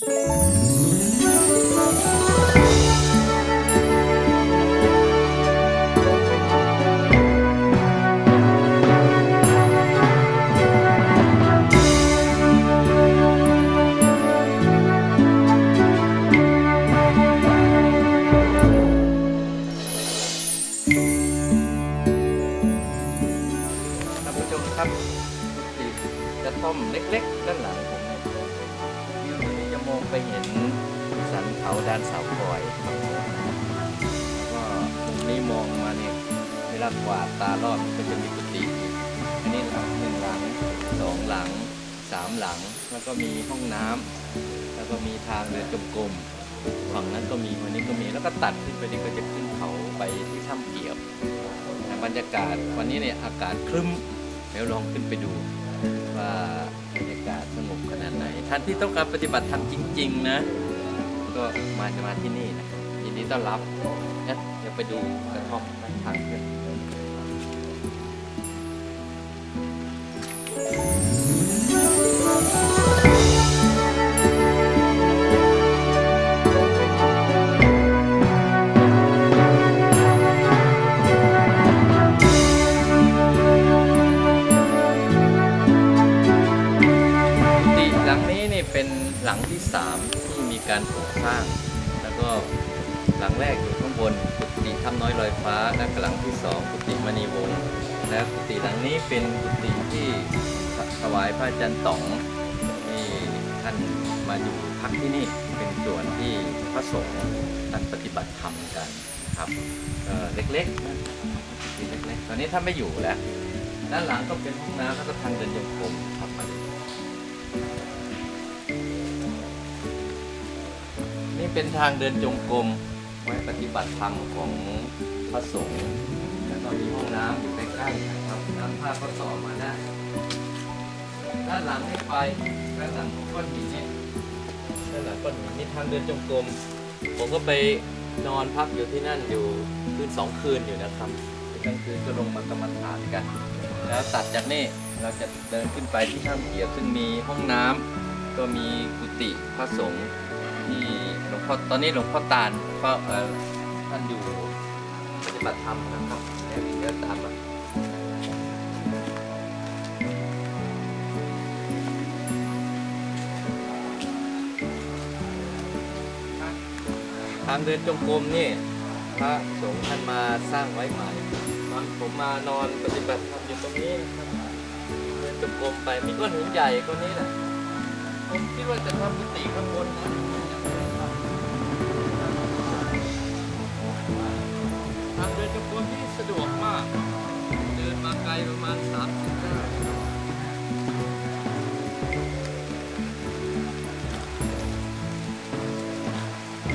ท่ มองมาเนี่ยเวลากวาดตารอบก็จะมีกุฏิอีกอันนี้หลังหนึ่งหลังสองหลังสามหลังแล้วก็มีห้องน้ำแล้วก็มีทางเดินจงกรมฝั่งนั้นก็มีวันนี้ก็มีแล้วก็ตัดขึ้นไปนี่ก็จะขึ้นเขาไปที่ถ้ำเกียบแต่บรรยากาศวันนี้เนี่ยอากาศครึ้มเดี๋ยวลองขึ้นไปดูว่าบรรยากาศสงบขนาดไหน ท่านที่ต้องการปฏิบัติธรรมจริง ๆ นะ ก็มาจะมาที่นี่นะยินดีต้อนรับ ยวไปดูกระท่อมด้านทางขึ้นสิหลังนี้นี่เป็นหลังที่สามที่มีการปลูกสร้าง แล้วก็ หลังแรกอยู่ข้างบนกุฏิถ้ำน้อยลอยฟ้าและหลังที่สองกุฏิมณีวงศ์และกุฏิหลังนี้เป็นกุฏิที่ถวายพระอาจารย์ต๋องที่ท่านมาอยู่พักที่นี่เป็นส่วนที่พระสงฆ์ท่านปฏิบัติธรรมกันครับเเล็กๆกุฏิเล็กๆตอนนี้ท่านไม่อยู่แล้ว ด้านหลังก็เป็นห้องน้ำแล้วก็ทางเดินโยงกรมครับมาดูนี่เป็นทางเดินจงกรม ปฏิบัติธรรมของพระสงฆ์แล้วก็มีห้องน้ำอยู่ใกล้ๆนะครับน้ำผ้าก็ต่อมาได้ ด้านหลังให้ไปด้านหลังของก้อนหินเนี่ยด้านหลังก้อนหินนี่ทางเดินจงกรมผมก็ไปนอนพักอยู่ที่นั่นอยู่คืนสองคืนอยู่นะครับกลางคืนก็ลงมากรรมฐานกัน แล้วตัดจากนี่เราจะเดินขึ้นไปที่ถ้ำเกียบซึ่งมีห้องน้ำก็มีกุฏิพระสงฆ์ที่หลวง พ่อตอนนี้หลวงพ่อตาลเฝ้าเอ่อท่านอยู่ปฏิบัติธรรมนะครับเดี๋ยวเดี๋ยวตามมาทางเดินจงกรมนี่พระสงฆ์ท่านมาสร้างไว้ใหม่ตอนผมมานอนปฏิบัติธรรมอยู่ตรงนี้นะครับเดินจงกรมไปมีก้อนหินใหญ่ก้อนนี้แหละผมคิดว่าจะทำกุฏิข้างบนนะางเดินจงกรมที่สะดวกมาก เดินมาไกลประมาณ 30ก้าว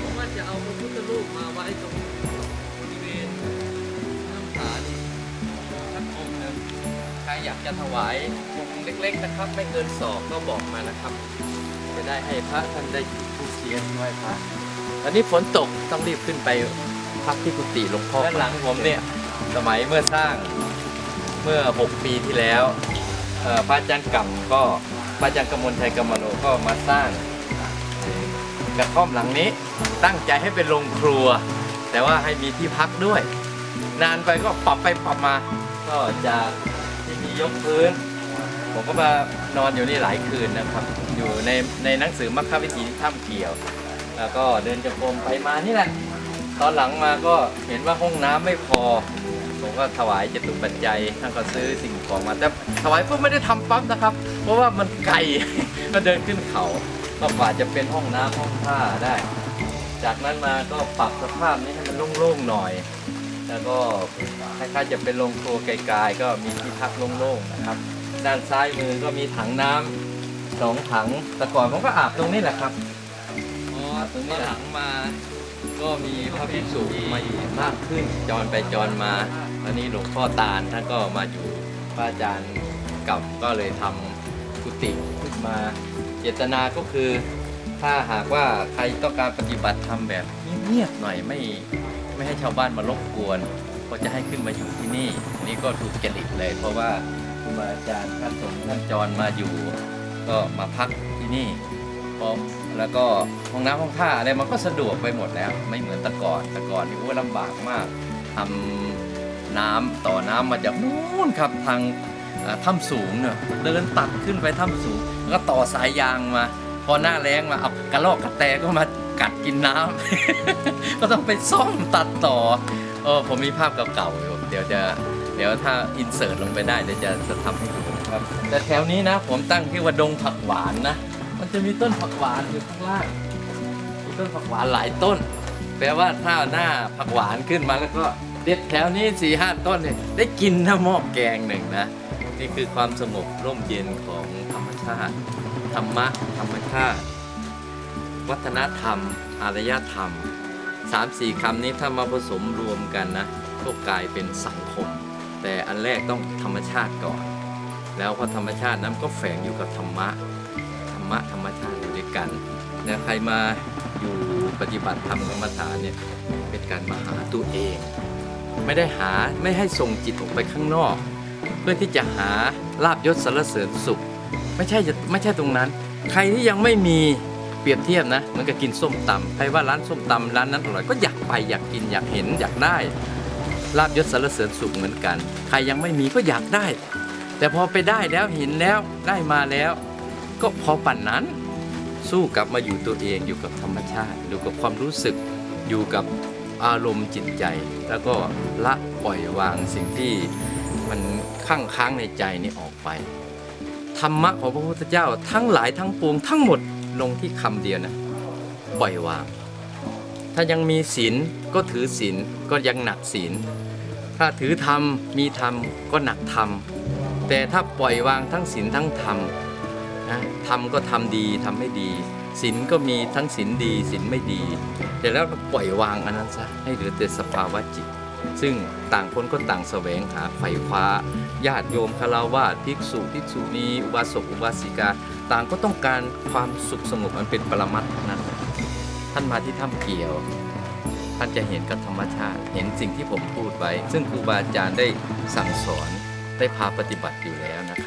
ผมว่าจะเอาพระพุทธรูปมาไว้ตรงบริเวณน้ำตานี่สักองค์หนึงใครอยากจะถวายองค์เล็กๆนะครับ ไม่เกินศอกก็บอกมานะครับ จะได้ให้พระท่านได้อยู่ผู้เชียนไหว้พระตอนนี้ฝนตกต้องรีบขึ้นไป พักที่กุฏิหลวงพ่อด้านหลังผมเนี่ยสมัยเมื่อสร้างเมื่อ 6 ปีที่แล้วเอ่อพระอาจารย์กำก็พระอาจารย์กมลชัยกมโลก็มาสร้างกระท่อมหลังนี้ตั้งใจให้เป็นโรงครัว แต่ว่าให้มีที่พักด้วย นานไปก็ปรับไปปรับมา ก็จากที่มียกพื้น ผมก็มานอนอยู่นี่หลายคืนนะครับ อยู่ในในหนังสือมัคควิธีที่ถ้ำเกี่ยว แล้วก็เดินจงกรมไปมานี่แหละ ตอนหลังมาก็เห็นว่าห้องน้ำไม่พอ ผมก็ถวายจตุปัจจัยท่านก็ซื้อสิ่งของมา แต่ถวายปุ๊บไม่ได้ทำปั๊บนะครับ เพราะว่ามันไกลก็เดินขึ้นเขาก็กว่าจะเป็นห้องน้ำห้องท่าได้ จากนั้นมาก็ปรับสภาพนี้ให้มันโล่งๆหน่อย แล้วก็คล้ายๆจะเป็นโรงครัวไกลๆก็มีที่พักโล่งๆนะครับ ด้านซ้ายมือก็มีถังน้ำสองถังแต่ก่อนผมก็อาบตรงนี้แหละครับ ตรงนี้หลังมาก็มีพระภิกษุมาอยู่มากขึ้นจรไปจรมาตอนนี้หลวงพ่อตาลท่านก็มาอยู่พระอาจารย์กับก็เลยทำกุฏิขึ้นมา เจตนาก็คือ ถ้าหากว่าใครต้องการปฏิบัติธรรมแบบเงียบๆหน่อยไม่ไม่ให้ชาวบ้านมารบกวน ก็จะให้ขึ้นมาอยู่ที่นี่นนี่ก็ถูกจริตเลย เพราะว่าครูบาอาจารย์ท่านสงฆ์ท่านจรมาอยู่ ก็มาพักที่นี่ พออแล้วก็ห้องน้ำห้องท่าอะไรมันก็สะดวกไปหมดแล้ว ไม่เหมือนแต่ก่อนแต่ก่อนนี่โอ้ยลำบากมากทำน้ำต่อน้ำมาจากนู้นครับทางถ้ำสูงเนี่ยเดินตัดขึ้นไปถ้ำสูงแล้วก็ต่อสายยางมา พอหน้าแรงมาเอากระรอกกระแตก็มากัดกินน้ำก็ต้องไปซ่อมตัดต่อเออผมมีภาพเก่าๆอยู่เดี๋ยวจะเดี๋ยวถ้าอินเสิร์ตลงไปได้เดี๋ยวจะจะทำให้ดูครับแต่แถวนี้นะผมตั้งที่ว่าดงผักหวานนะ มันจะมีต้นผักหวานอยู่ข้างล่าง มีต้นผักหวานหลายต้น แปลว่าถ้าหน้าผักหวานขึ้นมาแล้วก็เด็ดแถวนี้สี่ห้าต้นเนี่ยได้กินน้ำหม้อแกงหนึ่งนะ นี่คือความสงบร่มเย็นของธรรมชาติ ธรรมะ ธรรมชาติ วัฒนธรรม อารยธรรมสามสี่คำนี้ถ้ามาผสมรวมกันนะก็กลายเป็นสังคม แต่อันแรกต้องธรรมชาติก่อน แล้วพอธรรมชาตินั้นก็แฝงอยู่กับธรรมะ มะธรรมชาติอยู่ด้วยกันแล้วใครมาอยู่ปฏิบัติธรรมกรรมฐานเนี่ยเป็นการมาหาตัวเอง ไม่ได้หาไม่ให้ส่งจิตออกไปข้างนอก เพื่อที่จะหาลาบยศสรรเสริญสุข ไม่ใช่จะไม่ใช่ตรงนั้น ใครที่ยังไม่มีเปรียบเทียบนะเหมือนกับกินส้มตำใครว่าร้านส้มตำร้านนั้นอร่อยก็อยากไปอยากกินอยากเห็นอยากได้ลาบยศสรรเสริญสุขเหมือนกัน ใครยังไม่มีก็อยากได้ แต่พอไปได้แล้วเห็นแล้วได้มาแล้ว ก็พอปั่นนั้น สู้กลับมาอยู่ตัวเองอยู่กับธรรมชาติ อยู่กับความรู้สึกอยู่กับอารมณ์จิตใจ แล้วก็ละปล่อยวางสิ่งที่มันข้างค้างในใจนี่ออกไป ธรรมะของพระพุทธเจ้าทั้งหลายทั้งปวงทั้งหมดลงที่คำเดียวนะปล่อยวาง ถ้ายังมีศีลก็ถือศีลก็ยังหนักศีลถ้าถือธรรมมีธรรมก็หนักธรรมแต่ถ้าปล่อยวางทั้งศีลทั้งธรรม นะธรรมก็ทำดีทำไม่ดีศีลก็มีทั้งศีลดีศีลไม่ดีแต่แล้วเราปล่อยวางอันนั้นซะให้เหลือแต่สภาวะจิต ซึ่งต่างคนก็ต่างแสวงหาไขว่คว้า ญาติโยมคาราวาสภิกษุภิกษุณีอุบาสกอุบาสิกา ต่างก็ต้องการความสุขสงบอันเป็นปรมัตถ์นั้นท่านมาที่ถ้ำเกี่ยว ท่านจะเห็นกับธรรมชาติ เห็นสิ่งที่ผมพูดไว้ ซึ่งครูบาอาจารย์ได้สั่งสอนได้พาปฏิบัติอยู่แล้วนะค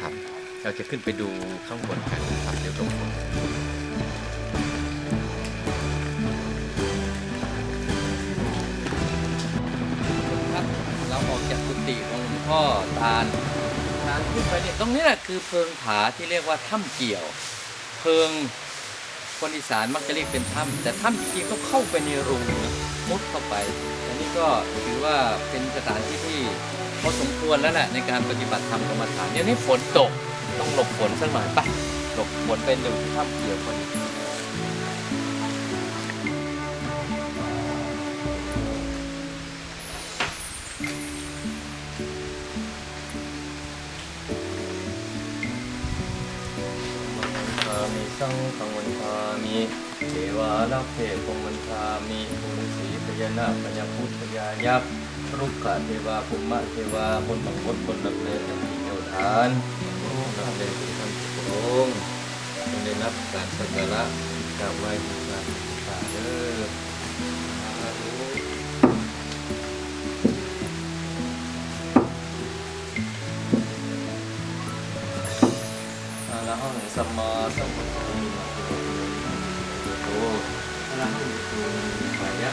รับ เราจะขึ้นไปดูข้างบนกันนะครับเดี๋ยวตรงบนครับเราออกจากกุฏิของหลวงพ่อตาลทางขึ้นไปเนี่ยตรงนี้แหละคือเพิงผาที่เรียกว่าถ้ำเกี่ยว เพิงคนอีสานมักจะเรียกเป็นถ้ำแต่ถ้ำจริงๆก็เข้าไปในรูนะมุดเข้าไปอันนี้ก็ถือว่าเป็นสถานที่ที่ พอสมควรแล้วแหละในการปฏิบัติธรรมกรรมฐานเดี๋ยวนี้ฝนตกต้องหลบฝนสักหน่อยไปหลบฝนเป็นอยู่ที่ถ้ำเกี่ยวคนนี้ทามิสังวันทามิเทวาลักเทพวันทามิภูมิสีพญานาคพญาพุทธพญายักษ์ รุกขะเทวาภูมิเทวาบนบังคตบนลักเลจักรีเจ้าทานโอ้ลักเลที่ท่านพระองค์จงได้รับการสักการะกราบไหว้บูชาบูชาเด้อสาธุอะระหังสัมมาสัมพุทโธโตอะระหังโตมายะ